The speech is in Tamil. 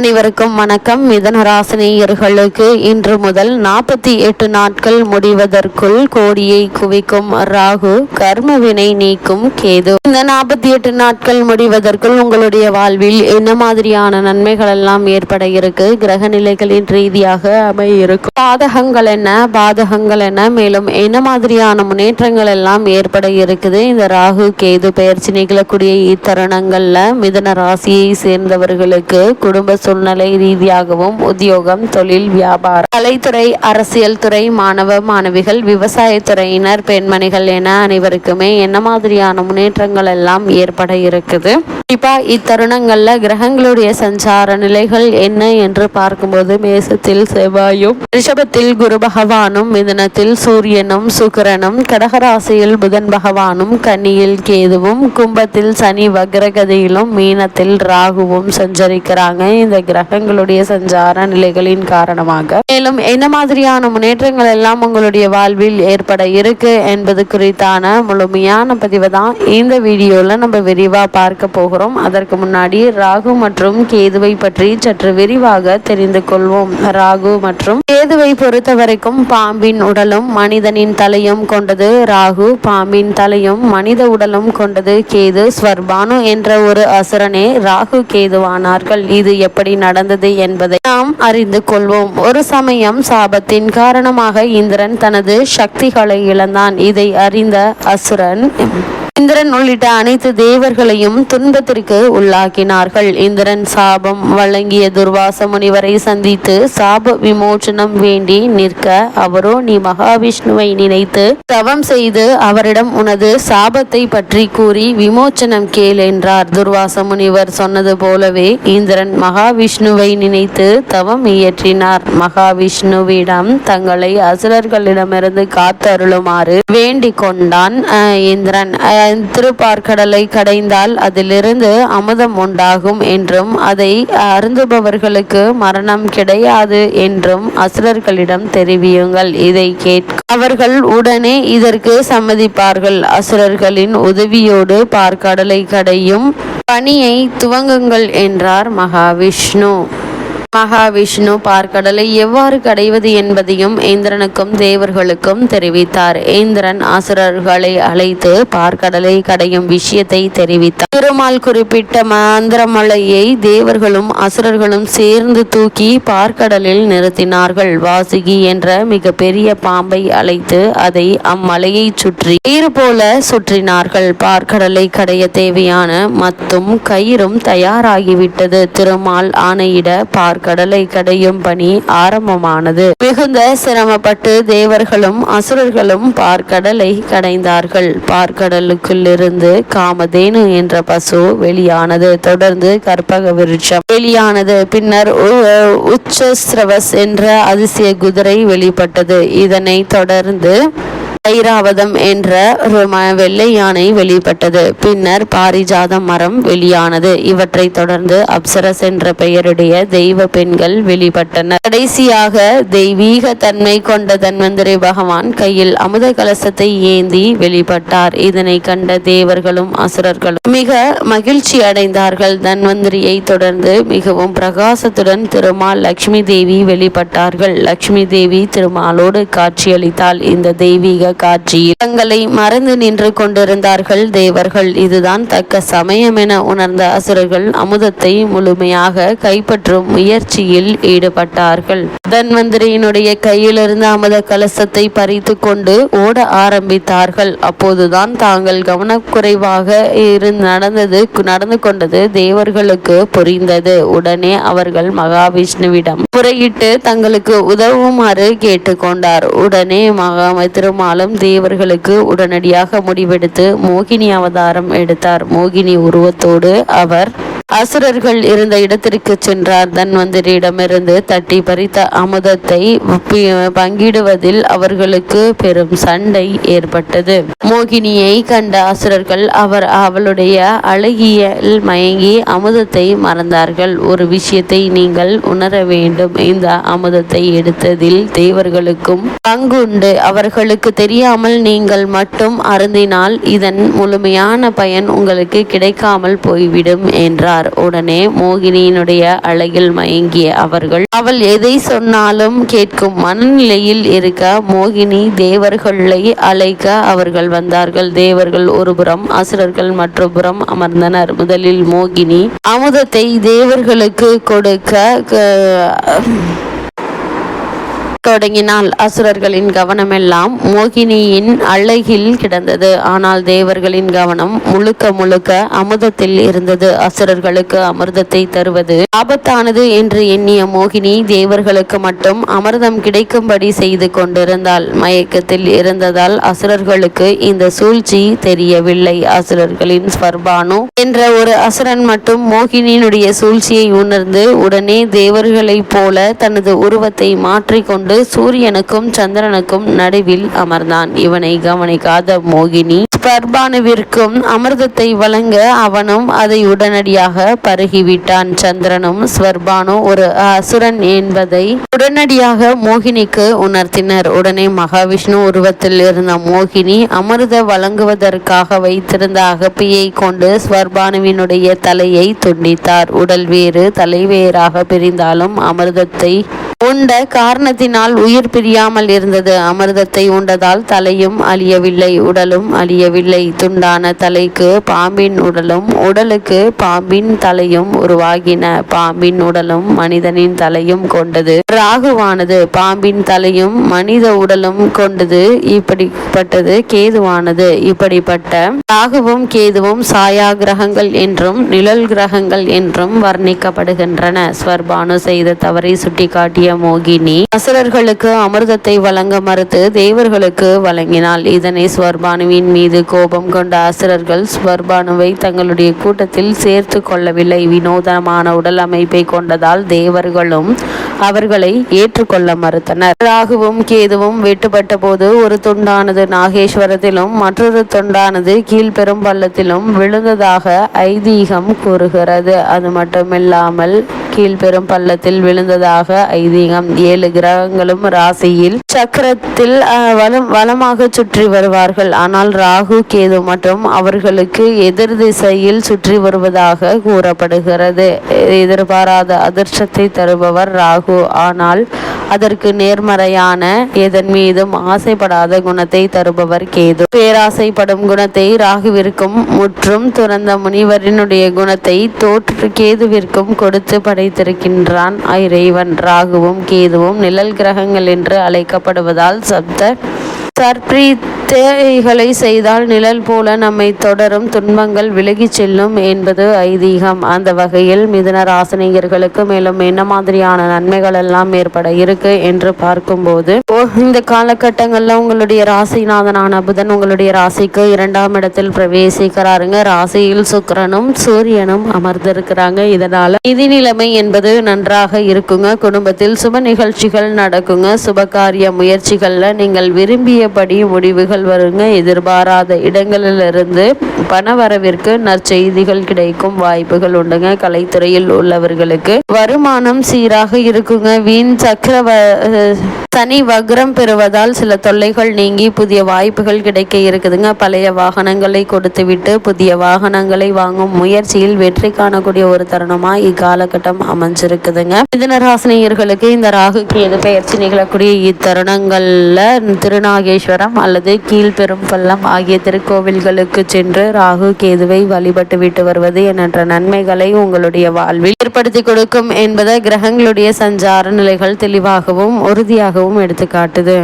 அனைவருக்கும் வணக்கம். மிதனராசினியர்களுக்கு இன்று முதல் நாற்பத்தி எட்டு நாட்கள் முடிவதற்குள் கோடியை குவிக்கும் ராகு கர்மவினை நீக்கும் கேது. இந்த நாற்பத்தி எட்டு நாட்கள் முடிவதற்குள் உங்களுடைய வாழ்வில் என்ன மாதிரியான நன்மைகள் எல்லாம் ஏற்பட இருக்கு? கிரக நிலைகளின் ரீதியாக அமைய இருக்கும் பாதகங்கள் என்ன? பாதகங்கள் என்ன? மேலும் என்ன மாதிரியான முன்னேற்றங்கள் எல்லாம் ஏற்பட இருக்குது? இந்த ராகு கேது பெயர்ச்சி நிகழக்கூடிய இத்தருணங்கள்ல மிதன ராசியை சேர்ந்தவர்களுக்கு குடும்ப சூழ்நிலை ரீதியாகவும் உத்தியோகம் தொழில் வியாபாரம் கலைத்துறை அரசியல் துறை மாணவ மாணவிகள் விவசாயத்துறையினர் பெண்மணிகள் என அனைவருக்குமே என்ன மாதிரியான முன்னேற்றங்கள் எல்லாம் ஏற்பட இருக்குது? கண்டிப்பா இத்தருணங்கள்ல கிரகங்களுடைய சஞ்சார நிலைகள் என்ன என்று பார்க்கும்போது மேசத்தில் செவ்வாயும் ரிஷபத்தில் குரு பகவானும் மிதனத்தில் சூரியனும் சுக்கிரனும் கடகராசியில் புதன் பகவானும் கன்னியில் கேதுவும் கும்பத்தில் சனி வக்ரகதியிலும் மீனத்தில் ராகுவும் சஞ்சரிக்கிறாங்க. இந்த கிரகங்களுடைய சஞ்சார நிலைகளின் காரணமாக. மேலும் என்ன மாதிரியான முன்னேற்றங்கள் எல்லாம் உங்களுடைய வாழ்வில் ஏற்பட இருக்கு என்பது குறித்தான முழுமையான பதிவை தான் இந்த வீடியோல நம்ம விரிவா பார்க்க போகிறோம். அதற்கு முன்னாடி ராகு மற்றும் கேதுவை பற்றி சற்று விரிவாக தெரிந்து கொள்வோம். ராகு மற்றும் கேதுவை பொறுத்த வரைக்கும் பாம்பின் உடலும் மனிதனின் தலையும் கொண்டது. ராகு பாம்பின் தலையும் மனித உடலும் கொண்டது. கேது ஸ்வர்பானு என்ற ஒரு அசுரனே ராகு கேதுவானார்கள். இது எப்படி நடந்தது என்பதை நாம் அறிந்து கொள்வோம். ஒரு சமயம் சாபத்தின் காரணமாக இந்திரன் தனது சக்திகளை இழந்தான். இதை அறிந்த அசுரன் இந்திரன் உள்ளிட்ட அனைத்து தேவர்களையும் துன்பத்திற்கு உள்ளாக்கினார்கள். இந்திரன் சாபம் வழங்கிய துர்வாச முனிவரை சந்தித்து சாப விமோச்சனம் வேண்டி நிற்க அவரோ நீ மகாவிஷ்ணுவை நினைத்து தவம் செய்து அவரிடம் உனது சாபத்தை பற்றி கூறி விமோச்சனம் கேள் என்றார். துர்வாச முனிவர் சொன்னது போலவே இந்திரன் மகாவிஷ்ணுவை நினைத்து தவம் இயற்றினார். மகாவிஷ்ணுவிடம் தங்களை அசுரர்களிடமிருந்து காத்தருளுமாறு வேண்டிக் கொண்டான் அஹ், இந்திரன். அஹ், திருப்பார்கடலை கடைந்தால் அதிலிருந்து அமுதம் உண்டாகும் என்றும் அதை அருந்துபவர்களுக்கு மரணம் கிடையாது என்றும் அசுரர்களிடம் தெரிவியுங்கள். இதை கேட்க அவர்கள் உடனே இதற்கு சம்மதிப்பார்கள். அசுரர்களின் உதவியோடு பார்க்கடலை கடையும் பணியை துவங்குங்கள் என்றார் மகாவிஷ்ணு. மகாவிஷ்ணு பார்க்கடலை எவ்வாறு கடைவது என்பதையும் இந்திரனுக்கும் தேவர்களுக்கும் தெரிவித்தார். இந்திரன் அசுரர்களை அழைத்து பார்க்கடலை கடையும் விஷயத்தை தெரிவித்தார். திருமால் குறிப்பிட்ட மந்திரமலையை தேவர்களும் அசுரர்களும் சேர்ந்து தூக்கி பார்க்கடலில் நிறுத்தினார்கள். வாசுகி என்ற மிக பெரிய பாம்பை அழைத்து அதை அம்மலையை சுற்றி கயிறு போல சுற்றினார்கள். பார்க்கடலை கடைய தேவையான மத்தும் கயிறும் தயாராகிவிட்டது. திருமால் ஆணையிட பார்க்க கடலை கடையும் பணி ஆரம்பமானது. மிகுந்த சிரமப்பட்டு தேவர்களும் அசுரர்களும் பார்க்கடலை கடைந்தார்கள். பார்க்கடலுக்குள்ளிருந்து காமதேனு என்ற பசு வெளியானது. தொடர்ந்து கற்பக விருட்சம் வெளியானது. பின்னர் உ- உச்சஸ்ரவஸ் என்ற அதிசய குதிரை வெளிப்பட்டது. இதனை தொடர்ந்து ஐராவதம் என்ற ஒரு வெள்ளை யானை வெளிப்பட்டது. பின்னர் பாரிஜாத மரம் வெளியானது. இவற்றைத் தொடர்ந்து அப்சரஸ் என்ற பெயருடைய தெய்வ பெண்கள் வெளிப்பட்டனர். கடைசியாக தெய்வீக தன்மை கொண்ட தன்வந்திரி பகவான் கையில் அமுத கலசத்தை ஏந்தி வெளிப்பட்டார். இதனை கண்ட தேவர்களும் அசுரர்களும் மிக மகிழ்ச்சி அடைந்தார்கள். தன்வந்திரியை தொடர்ந்து மிகவும் பிரகாசத்துடன் திருமால் லட்சுமி தேவி வெளிப்பட்டார்கள். லட்சுமி தேவி திருமாலோடு காட்சியளித்தால் இந்த தெய்வீக காட்சியில் தங்களை மறந்து நின்று கொண்டிருந்தார்கள் தேவர்கள். இதுதான் தக்க சமயம் என உணர்ந்த அசுரர்கள் அமுதத்தை முழுமையாக கைப்பற்றும் முயற்சியில் ஈடுபட்டார்கள். தன்வந்திரியினுடைய கையிலிருந்து அமுத கலசத்தை பறித்து கொண்டு ஓட ஆரம்பித்தார்கள். அப்போதுதான் தாங்கள் கவனக்குறைவாக இருந்து நடந்தது நடந்து கொண்டது தேவர்களுக்கு புரிந்தது. உடனே அவர்கள் மகாவிஷ்ணுவிடம் முறையிட்டு தங்களுக்கு உதவுமாறு கேட்டுக்கொண்டார். உடனே மகா திருமாலும் தேவர்களுக்கு உடனடியாக முடிவெடுத்து மோகினி அவதாரம் எடுத்தார். மோகினி உருவத்தோடு அவர் அசுரர்கள் இருந்த இடத்திற்கு சென்றார். தன்வந்திரியிடமிருந்து தட்டி பறித்த அமுதத்தை பங்கிடுவதில் அவர்களுக்கு பெரும் சண்டை ஏற்பட்டது. மோகினியை கண்ட அசுரர்கள் அவர் அவளுடைய அழகியல் மயங்கி அமுதத்தை மறந்தார்கள். ஒரு விஷயத்தை நீங்கள் உணர வேண்டும். இந்த அமுதத்தை எடுத்ததில் தேவர்களுக்கும் பங்குண்டு. அவர்களுக்கு தெரியாமல் நீங்கள் மட்டும் அருந்தினால் இதன் முழுமையான பயன் உங்களுக்கு கிடைக்காமல் போய்விடும் என்றார். என்றார் உடனே மோகினியினுடைய அழகில் மயங்கிய அவர்கள் அவள் எதை சொன்னாலும் கேட்கும் மனநிலையில் இருக்க மோகினி தேவர்களை அழைக்க அவர்கள் வந்தார்கள். தேவர்கள் ஒருபுறம் அசுரர்கள் மற்றபுறம் அமர்ந்தனர். முதலில் மோகினி அமுதத்தை தேவர்களுக்கு கொடுக்க தொடங்கினால் அசுரர்களின் கவனமெல்லாம் மோகினியின் அழகில் கிடந்தது. ஆனால் தேவர்களின் கவனம் முழுக்க முழுக்க அமுதத்தில் இருந்தது. அசுரர்களுக்கு அமிர்தத்தை தருவது ஆபத்தானது என்று எண்ணிய மோகினி தேவர்களுக்கு மட்டும் அமிர்தம் கிடைக்கும்படி செய்து கொண்டிருந்தாள். மயக்கத்தில் இருந்ததால் அசுரர்களுக்கு இந்த சூழ்ச்சி தெரியவில்லை. அசுரர்களின் ஸ்வர்பானு என்ற ஒரு அசுரன் மட்டும் மோகினியினுடைய சூழ்ச்சியை உணர்ந்து உடனே தேவர்களைப் போல தனது உருவத்தை மாற்றிக்கொண்டு சூரியனுக்கும் சந்திரனுக்கும் நடுவில் அமர்ந்தான். இவனை கவனிக்காத மோகினி ஸ்பர்பானுவிற்கும் அமிர்தத்தை வழங்க அவனும் அதை உடனடியாக பருகிவிட்டான். சந்திரனும் ஸ்வர்பானு ஒரு அசுரன் என்பதை உடனடியாக மோகினிக்கு உணர்த்தினர். உடனே மகாவிஷ்ணு உருவத்தில் இருந்த மோகினி அமிர்த வழங்குவதற்காக வைத்திருந்த அகப்பியை கொண்டு ஸ்வர்பானுவினுடைய தலையை துண்டித்தார். உடல் வேறு தலைவேறாக பிரிந்தாலும் அமிர்தத்தை உண்ட காரணத்தினால் உயிர் பிரியாமல் இருந்தது. அமிர்தத்தை உண்டதால் தலையும் அழியவில்லை உடலும் அழியவில்லை. துண்டான தலைக்கு பாம்பின் உடலும் உடலுக்கு பாம்பின் தலையும் உருவாகின. பாம்பின் உடலும் மனிதனின் தலையும் கொண்டது. ராகுவானது பாம்பின் தலையும் மனித உடலும் கொண்டது. இப்படிப்பட்டது கேதுவானது. இப்படிப்பட்ட ராகுவும் கேதுவும் சாயா கிரகங்கள் என்றும் நிழல் கிரகங்கள் என்றும் வர்ணிக்கப்படுகின்றன. ஸ்வர்பானு செய்த தவறை சுட்டிக்காட்டிய மோகினி அசுரர்கள் தேவர்களுக்கு அமிர்தத்தை வழங்க மறுத்து தேவர்களுக்கு வழங்கினாள். இதனை ஸ்வர்பானுவின் மீது கோபம் கொண்ட ஆசிரியர்கள் ஸ்வர்பானுவை தங்களுடைய கூட்டத்தில் சேர்த்து கொள்ளவில்லை. வினோதமான உடல் அமைப்பை கொண்டதால் தேவர்களும் அவர்களை ஏற்றுக்கொள்ள மறுத்தனர். ராகுவும் கேதுவும் வெட்டுப்பட்ட போது ஒரு துண்டானது நாகேஸ்வரத்திலும் மற்றொரு துண்டானது கீழ்பெரும் பள்ளத்திலும் விழுந்ததாக ஐதீகம் கூறுகிறது. அது மட்டுமில்லாமல் கீழ்பெரும் பள்ளத்தில் விழுந்ததாக ஐதீகம். ஏழு கிரகங்களும் ராசியில் சக்கரத்தில் வலம் வளமாக சுற்றி வருவார்கள். ஆனால் ராகு கேது மற்றும் அவர்களுக்கு எதிர் திசையில் சுற்றி வருவதாக கூறப்படுகிறது. எதிர்பாராத அதிர்ஷ்டத்தை தருபவர் ராகு. ஆனால் அதற்கு நேர்மறையான எதன் மீதும் ஆசைப்படாத குணத்தை தருபவர் கேது. பேராசைப்படும் குணத்தை ராகுவிற்கும் முற்றும் துறந்த முனிவரினுடைய குணத்தை தோற்று கேதுவிற்கும் கொடுத்து படை படைத்திருக்கின்றான் இறைவன் ராகுவும் கேதுவும் நிழல் கிரகங்கள் என்று அழைக்கப்படுவதால் சப்த தேவைகளை செய்தால் நிழல் போல நம்மை தொடரும் துன்பங்கள் விலகிச் செல்லும் என்பது ஐதீகம். அந்த வகையில் மிதுன ராசினியர்களுக்கு மேலும் என்ன மாதிரியான நன்மைகள் எல்லாம் ஏற்பட இருக்கு என்று பார்க்கும்போது ஓ, இந்த காலகட்டங்களில் உங்களுடைய ராசிநாதனான புதன் உங்களுடைய ராசிக்கு இரண்டாம் இடத்தில் பிரவேசிக்கிறாருங்க. ராசியில் சுக்கரனும் சூரியனும் அமர்ந்திருக்கிறாங்க. இதனால நிதி நிலைமை என்பது நன்றாக இருக்குங்க. குடும்பத்தில் சுப நிகழ்ச்சிகள் நடக்குங்க. சுபகாரிய முயற்சிகள்ல நீங்கள் விரும்பியபடி முடிவுகள் வருங்க. எதிர்பாராத இடங்களிலிருந்து பண வரவிற்கு நற்செய்திகள் கிடைக்கும் வாய்ப்புகள் உண்டுங்க. கலைத்துறையில் உள்ளவர்களுக்கு வருமானம் சீராக இருக்குங்க. வீண் சக்கர சனி வக்ரம் பெறுவதால் சில தொல்லைகள் நீங்கி புதிய வாய்ப்புகள் கிடைக்க இருக்குதுங்க. பழைய வாகனங்களை கொடுத்துவிட்டு புதிய வாகனங்களை வாங்கும் முயற்சியில் வெற்றி காணக்கூடிய ஒரு தருணமாக இக்காலகட்டம் அமைஞ்சிருக்குதுங்க. மிதனராசினியர்களுக்கு இந்த ராகு கேது பெயர்ச்சி நிகழக்கூடிய இத்தருணங்களில் திருநாகேஸ்வரம் அல்லது கீழ்பெரும் பள்ளம் ஆகிய திருக்கோவில்களுக்கு சென்று ராகு கேதுவை வழிபட்டு விட்டு வருவது எண்ணற்ற நன்மைகளை உங்களுடைய வாழ்வில் ஏற்படுத்தி கொடுக்கும் என்பதை கிரகங்களுடைய சஞ்சார நிலைகள் தெளிவாகவும் உறுதியாகவும் எடுத்து காட்டுது.